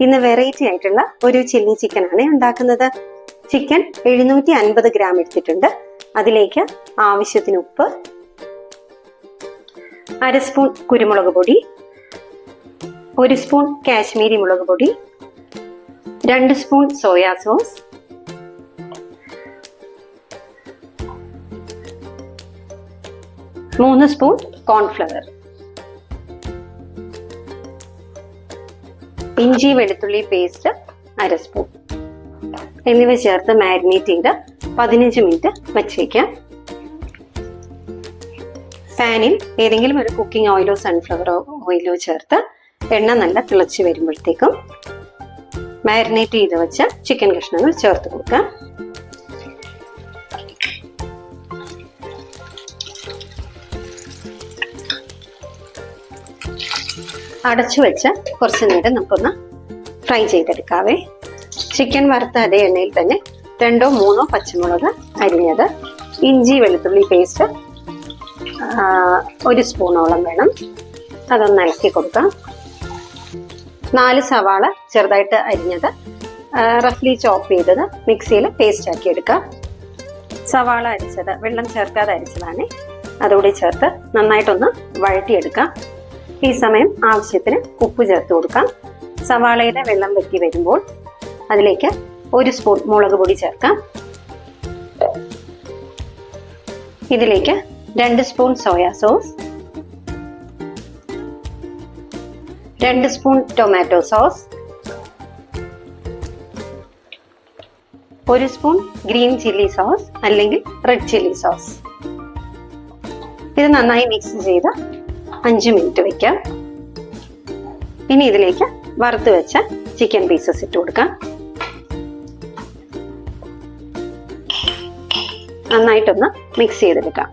ഇന്ന് വെറൈറ്റി ആയിട്ടുള്ള ഒരു ചില്ലി ചിക്കൻ ആണ് ഉണ്ടാക്കുന്നത്. ചിക്കൻ എഴുന്നൂറ്റി അൻപത് ഗ്രാം എടുത്തിട്ടുണ്ട്. അതിലേക്ക് ആവശ്യത്തിന് ഉപ്പ് അര സ്പൂൺ കുരുമുളക് പൊടി ഒരു സ്പൂൺ കാശ്മീരി മുളക് പൊടി രണ്ട് സ്പൂൺ സോയാ സോസ് മൂന്ന് സ്പൂൺ കോൺഫ്ലവർ ഇഞ്ചി വെളുത്തുള്ളി പേസ്റ്റ് അര സ്പൂൺ എന്നിവ ചേർത്ത് മാരിനേറ്റ് ചെയ്ത് പതിനഞ്ച് മിനിറ്റ് വച്ചേക്കാം. പാനിൽ ഏതെങ്കിലും ഒരു കുക്കിംഗ് ഓയിലോ സൺഫ്ലവർ ഓയിലോ ചേർത്ത് എണ്ണ നല്ല തിളച്ച് വരുമ്പോഴത്തേക്കും മാരിനേറ്റ് ചെയ്ത് വെച്ച ചിക്കൻ കഷ്ണങ്ങൾ ചേർത്ത് കൊടുക്കാം. അടച്ചു വെച്ച് കുറച്ച് നേരം നമുക്കൊന്ന് ഫ്രൈ ചെയ്തെടുക്കാവേ. ചിക്കൻ വറുത്ത അതേ എണ്ണയിൽ തന്നെ രണ്ടോ മൂന്നോ പച്ചമുളക് അരിഞ്ഞത് ഇഞ്ചി വെളുത്തുള്ളി പേസ്റ്റ് ഒരു സ്പൂണോളം വേണം. അതൊന്ന് ഇളക്കി കൊടുക്കാം. നാല് സവാള ചെറുതായിട്ട് അരിഞ്ഞത് റഫ്ലി ചോപ്പ് ചെയ്തത് മിക്സിയിൽ പേസ്റ്റ് ആക്കി എടുക്കാം. സവാള അരിച്ചത് വെള്ളം ചേർക്കാതെ അരിച്ചതാണ്. അതുകൂടി ചേർത്ത് നന്നായിട്ടൊന്ന് വഴറ്റിയെടുക്കാം. ഈ സമയം ആവശ്യത്തിന് ഉപ്പ് ചേർത്ത് കൊടുക്കാം. സവാളയുടെ വെള്ളം വെട്ടി വരുമ്പോൾ അതിലേക്ക് ഒരു സ്പൂൺ മുളക് പൊടി ചേർക്കാം. ഇതിലേക്ക് രണ്ട് സ്പൂൺ സോയാ സോസ് രണ്ട് സ്പൂൺ ടൊമാറ്റോ സോസ് ഒരു സ്പൂൺ ഗ്രീൻ ചില്ലി സോസ് അല്ലെങ്കിൽ റെഡ് ചില്ലി സോസ്. ഇത് നന്നായി മിക്സ് ചെയ്ത് അഞ്ച് മിനിറ്റ് വെക്കാം. ഇനി ഇതിലേക്ക് വറുത്ത് വെച്ച ചിക്കൻ പീസസ് ഇട്ട് കൊടുക്കാം. നന്നായിട്ടൊന്ന് മിക്സ് ചെയ്തെടുക്കാം.